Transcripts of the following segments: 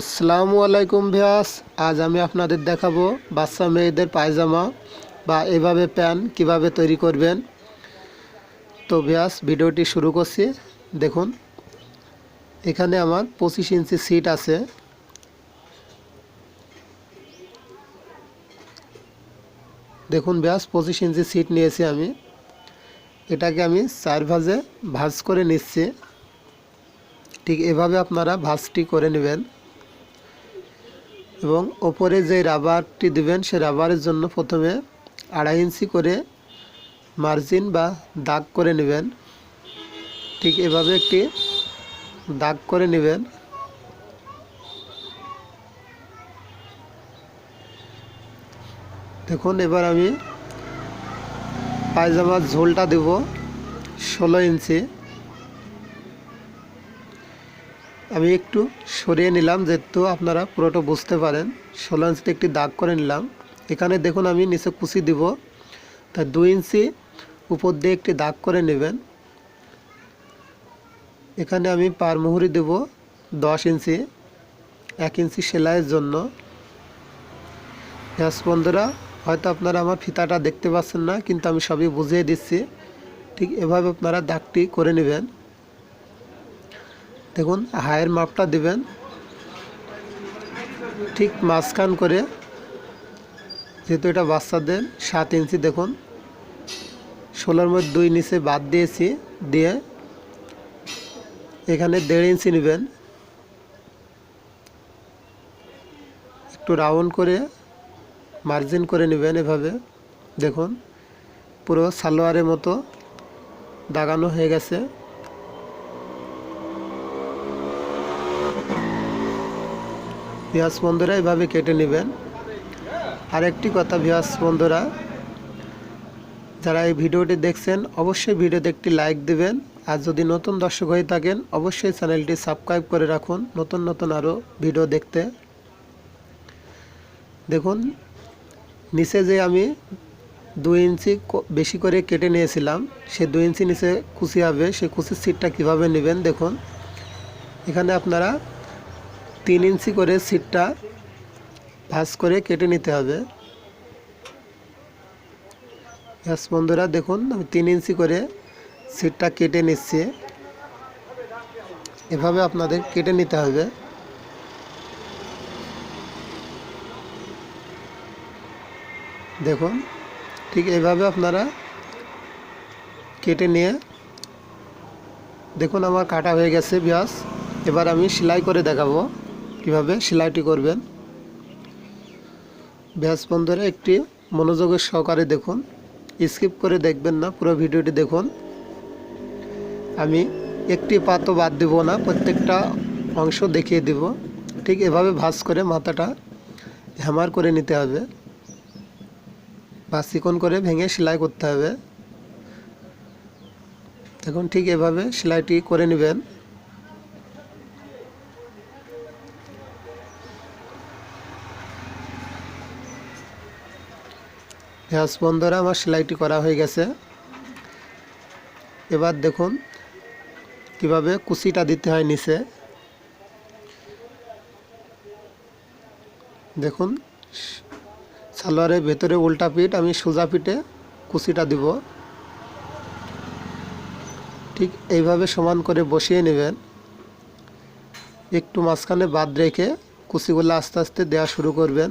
আসসালামু আলাইকুম ভিয়াস, আজ আমি আপনাদের দেখাবো বাচ্চা মেয়েদের পায়জামা বা এভাবে প্যান্ট কীভাবে তৈরি করবেন। তো ভিয়াস, ভিডিওটি শুরু করছি, দেখুন। এখানে আমার পঁচিশ ইঞ্চি সিট আছে। দেখুন ব্যাস পঁচিশ ইঞ্চি সিট নিয়েছি আমি। এটাকে আমি চার ভাজে ভাজ করে নিচ্ছি। ঠিক এভাবে আপনারা ভাজটি করে নেবেন। এবং ওপরে যে রাবারটি দিবেন, সে রাবারের জন্য প্রথমে আড়াই ইঞ্চি করে মার্জিন বা দাগ করে নেবেন। ঠিক এভাবে একটি দাগ করে নেবেন। দেখুন, এবার আমি পায়জামার ঝোলটা দেব ষোলো ইঞ্চি। আমি একটু সরিয়ে নিলাম যেহেতু আপনারা পুরোটা বুঝতে পারেন। ষোলো ইঞ্চিতে একটি দাগ করে নিলাম। এখানে দেখুন আমি নিচে কুচি দিব। তাই দুই ইঞ্চি উপর দিয়ে একটি দাগ করে নেবেন। এখানে আমি পার মুহুরি দেব দশ ইঞ্চি, এক ইঞ্চি সেলাইয়ের জন্য। গ্যাস বন্ধুরা, হয়তো আপনারা আমার ফিতাটা দেখতে পাচ্ছেন না, কিন্তু আমি সবই বুঝিয়ে দিচ্ছি। ঠিক এভাবে আপনারা দাগটি করে নেবেন। দেখুন, হায়ের মাপটা দিবেন। ঠিক মাঝখান করে, যেহেতু এটা বাচ্চাদের, সাত ইঞ্চি দেখুন। ষোলোর মধ্যে দুই নিচে বাদ দিয়েছি, দিয়ে এখানে দেড় ইঞ্চি নেবেন। একটু রাউন্ড করে মার্জিন করে নেবেন এভাবে। দেখুন, পুরো সালোয়ারের মতো দাগানো হয়ে গেছে। পেঁয়াজ বন্ধুরা, এভাবে কেটে নেবেন। আরেকটি কথা পেঁয়াজ বন্ধুরা, যারা এই ভিডিওটি দেখছেন, অবশ্যই ভিডিওতে একটি লাইক দিবেন। আর যদি নতুন দর্শক হয়ে থাকেন, অবশ্যই চ্যানেলটি সাবস্ক্রাইব করে রাখুন। নতুন নতুন আরও ভিডিও দেখতে। দেখুন, নিচে যে আমি দুই ইঞ্চি বেশি করে কেটে নিয়েছিলাম, সে দুই ইঞ্চি নিচে কুচি হবে। সেই কুচির সিটটা কীভাবে নেবেন, দেখুন। এখানে আপনারা তিন ইঞ্চি করে সিটটা ভাজ করে কেটে নিতে হবে। গ্যাস বন্ধুরা, দেখুন, আমি তিন ইঞ্চি করে সিটটা কেটে নিচ্ছি। এভাবে আপনাদের কেটে নিতে হবে। দেখুন, ঠিক এইভাবে আপনারা কেটে নিয়ে, দেখুন আমার কাটা হয়ে গেছে, ব্যাস। এবার আমি সেলাই করে দেখাবো। কীভাবে সেলাইটি করবেন? ব্যাস বন্ধুরা একটি মনোযোগের সহকারে দেখুন। স্কিপ করে দেখবেন না, পুরো ভিডিওটি দেখুন। আমি একটি পাতও বাদ দেব না, প্রত্যেকটা অংশ দেখিয়ে দেব। ঠিক এভাবে ভাঁজ করে মাথাটা হ্যামার করে নিতে হবে বা চিকন করে ভেঙে সেলাই করতে হবে। দেখুন, ঠিক এভাবে সেলাইটি করে নেবেন। গ্যাস বন্ধরা আমার সেলাইটি করা হয়ে গেছে। এবার দেখুন কীভাবে কুচিটা দিতে হয় নিচে। দেখুন, সালোয়ারের ভেতরে উল্টা পিঠ, আমি সোজা পিঠে কুচিটা দিব। ঠিক এইভাবে সমান করে বসিয়ে নেবেন। একটু মাঝখানে বাদ রেখে কুচিগুলো আস্তে আস্তে দেওয়া শুরু করবেন।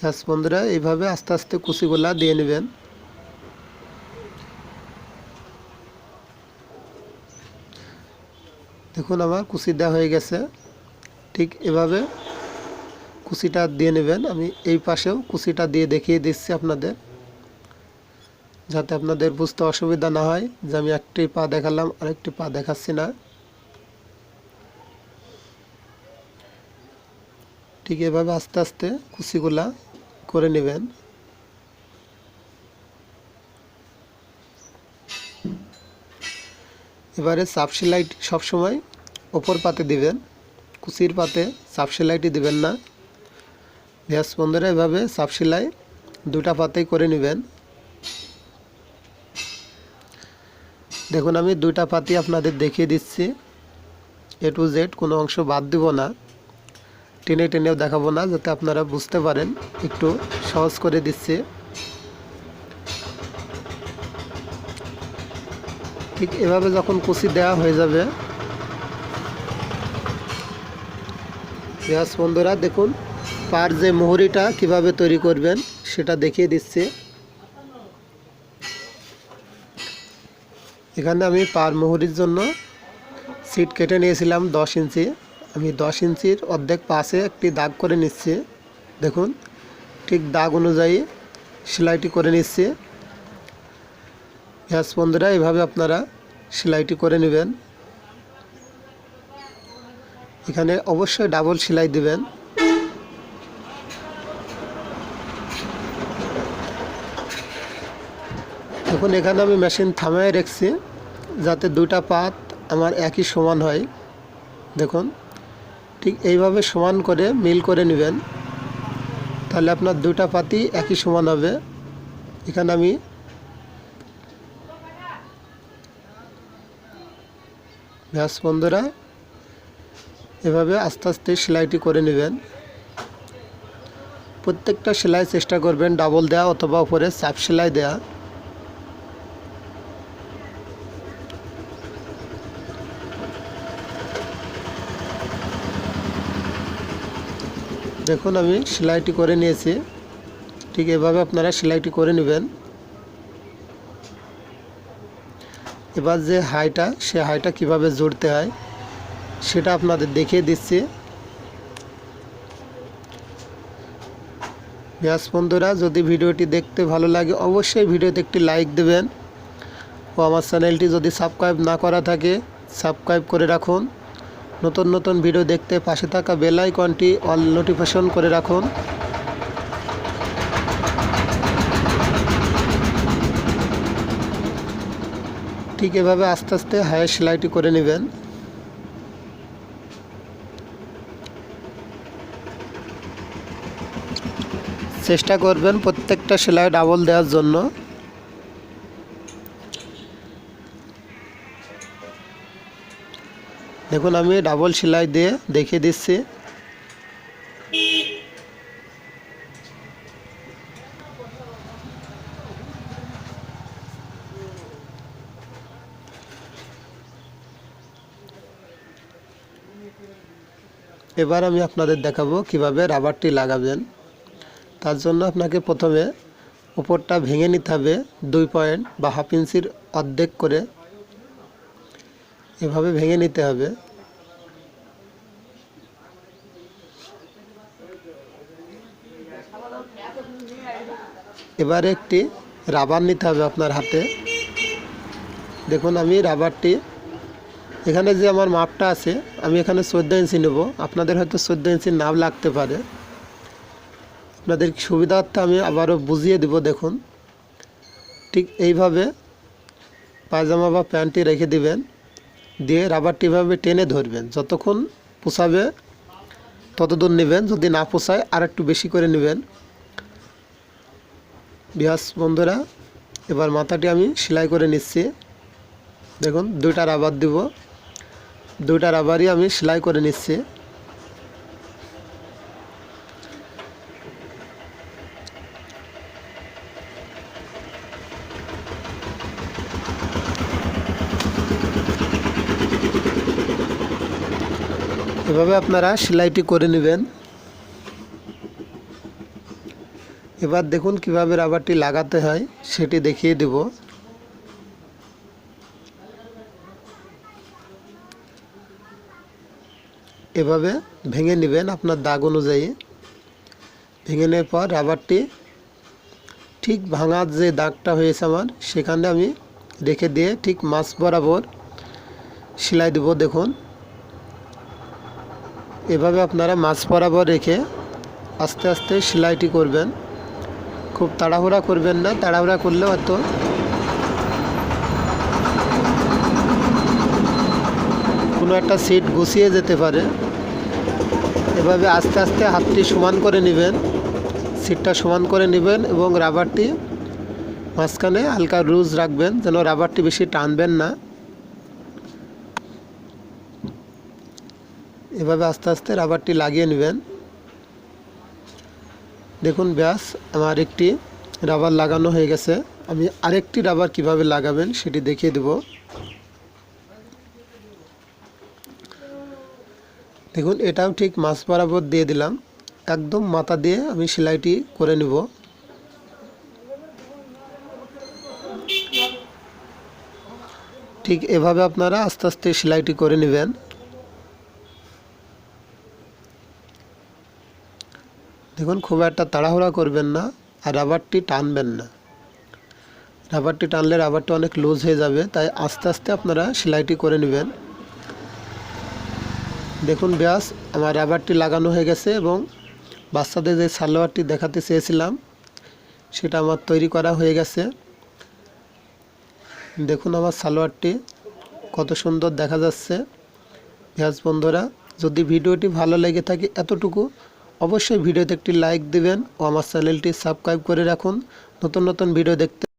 গ্যাস বন্ধুরা, এইভাবে আস্তে আস্তে কুচিগুলা দিয়ে নেবেন। দেখুন আমার কুচি দেওয়া হয়ে গেছে। ঠিক এভাবে কুচিটা দিয়ে নেবেন। আমি এই পাশেও কুচিটা দিয়ে দেখিয়ে দিচ্ছি আপনাদের, যাতে আপনাদের বুঝতে অসুবিধা না হয় যে আমি একটি পা দেখালাম, আরেকটি পা দেখাচ্ছি না। ঠিক এভাবে আস্তে আস্তে কুচিগুলা করে নেবেন। এবারে চাপ সেলাইটি সবসময় ওপর পাতে দিবেন, কুচির পাতে চাপ সেলাইটি দিবেন না। গ্যাস বন্ধুরা, এভাবে সেলাই দুটা পাতেই করে নেবেন। দেখুন, আমি দুইটা পাতি আপনাদের দেখিয়ে দিচ্ছি। এ টু জেড কোনো অংশ বাদ দিব না। টেনে টেনেও দেখাবো না, যাতে আপনারা বুঝতে পারেন। একটু সহজ করে দিচ্ছে। ঠিক এভাবে যখন কুচি দেওয়া হয়ে যাবে, পেঁয়াজ বন্ধুরা, দেখুন, পার যে মোহরিটা কীভাবে তৈরি করবেন, সেটা দেখিয়ে দিচ্ছে। এখানে আমি পার মোহরির জন্য সিট কেটে নিয়েছিলাম দশ ইঞ্চি। আমি দশ ইঞ্চির অর্ধেক পাশে একটি দাগ করে নিচ্ছি। দেখুন, ঠিক দাগ অনুযায়ী সেলাইটি করে নিচ্ছি। গ্যাস বন্ধুরা এভাবে আপনারা সেলাইটি করে নেবেন। এখানে অবশ্যই ডাবল সেলাই দিবেন। এখন এখানে আমি মেশিন থামায় রেখেছি, যাতে দুটা পাত আমার একই সমান হয়। দেখুন ঠিক এইভাবে সমান করে মিল করে নেবেন। তাহলে আপনার দুটা পাতি একই সমান হবে। এখানে আমি ব্যাস বন্ধুরা, এভাবে আস্তে আস্তে সেলাইটি করে নেবেন। প্রত্যেকটা সেলাই চেষ্টা করবেন, ডাবল দেওয়া অথবা উপরে চাপ সেলাই দেওয়া দেখুন, আমি সেলাইটি করে নিয়েছি। ঠিক এভাবে আপনারা সেলাইটি করে নেবেন। এবার যে হাইটা, সে হাইটা কীভাবে জুড়তে হয়, সেটা আপনাদের দেখিয়ে দিচ্ছি। ব্যাস বন্ধুরা, যদি ভিডিওটি দেখতে ভালো লাগে, অবশ্যই ভিডিওতে একটি লাইক দেবেন। ও আমার চ্যানেলটি যদি সাবস্ক্রাইব না করা থাকে, সাবস্ক্রাইব করে রাখুন। নতুন নতুন ভিডিও দেখতে পাশে থাকা বেল আইকনটি অল নোটিফিকেশন করে রাখুন। ঠিক এভাবে আস্তে আস্তে হায়ার সেলাইটি করে নেবেন। চেষ্টা করবেন প্রত্যেকটা সেলাই ডাবল দেওয়ার জন্য। দেখুন, আমি ডাবল সেলাই দিয়ে দেখিয়ে দিচ্ছি। এবার আমি আপনাদের দেখাবো কীভাবে রাবারটি লাগাবেন। তার জন্য আপনাকে প্রথমে উপরটা ভেঙে নিতে হবে দুই পয়েন্ট বা হাফ ইঞ্চির অর্ধেক করে। এভাবে ভেঙে নিতে হবে। এবারে একটি রাবার নিতে হবে আপনার হাতে। দেখুন, আমি রাবারটি, এখানে যে আমার মাপটা আছে, আমি এখানে চোদ্দ ইঞ্চি নেব। আপনাদের হয়তো চোদ্দ ইঞ্চির নাম লাগতে পারে। আপনাদের সুবিধার্থে আমি আবারও বুঝিয়ে দেব, দেখুন। ঠিক এইভাবে পায়জামা বা প্যান্টটি রেখে দিবেন। দিয়ে রাবারটি এভাবে টেনে ধরবেন। যতক্ষণ পোষাবে, ততদূর নেবেন। যদি না পোষায় আর একটু বেশি করে নেবেন। বিহাস বন্ধুরা, এবার মাথাটি আমি সেলাই করে নিচ্ছি। দেখুন, দুইটা রাবার দিব। দুইটা রাবারই আমি সেলাই করে নিচ্ছি এভাবে আপনারা সেলাইটি করে নেবেন। এবার দেখুন কীভাবে রাবারটি লাগাতে হয়, সেটি দেখিয়ে দেব। এভাবে ভেঙে নেবেন আপনার দাগ অনুযায়ী। ভেঙে নেওয়ার পর রাবারটি ঠিক ভাঙার যে দাগটা হয়েছে আমার, সেখানে আমি রেখে দিয়ে ঠিক মাছ বরাবর সেলাই দেব, দেখুন। এভাবে আপনারা মাছ বরাবর রেখে আস্তে আস্তে সেলাইটি করবেন। খুব তাড়াহুড়া করবেন না, তাড়াহুড়া করলে হয়তো কোনো একটা সিট গুছিয়ে যেতে পারে। এভাবে আস্তে আস্তে হাতটি সমান করে নেবেন, সিটটা সমান করে নেবেন এবং রাবারটি মাঝখানে হালকা রুজ রাখবেন যেন রাবারটি বেশি টানবেন না। এভাবে আস্তে আস্তে রাবারটি লাগিয়ে নেবেন। দেখুন ব্যাস, আমার একটি রাবার লাগানো হয়ে গেছে। আমি আরেকটি রাবার কীভাবে লাগাবেন সেটি দেখিয়ে দেব। দেখুন, এটাও ঠিক মাছ বরাবর দিয়ে দিলাম। একদম মাথা দিয়ে আমি সেলাইটি করে নেব। ঠিক এভাবে আপনারা আস্তে আস্তে সেলাইটি করে নেবেন। দেখুন, খুব একটা তাড়াহুড়া করবেন না আর রাবারটি টানবেন না। রাবারটি টানলে রাবারটি অনেক লুজ হয়ে যাবে, তাই আস্তে আস্তে আপনারা সেলাইটি করে নেবেন। দেখুন ব্যাস, আমার রাবারটি লাগানো হয়ে গেছে এবং বাচ্চাদের যে সালোয়ারটি দেখাতে চেয়েছিলাম, সেটা আমার তৈরি করা হয়ে গেছে। দেখুন আমার সালোয়ারটি কত সুন্দর দেখা যাচ্ছে। ব্যাস বন্ধুরা, যদি ভিডিওটি ভালো লেগে থাকে এতটুকু অবশ্যই ভিডিওতে একটি লাইক দিবেন ও আমার চ্যানেলটি সাবস্ক্রাইব করে রাখুন। নতুন নতুন ভিডিও দেখতে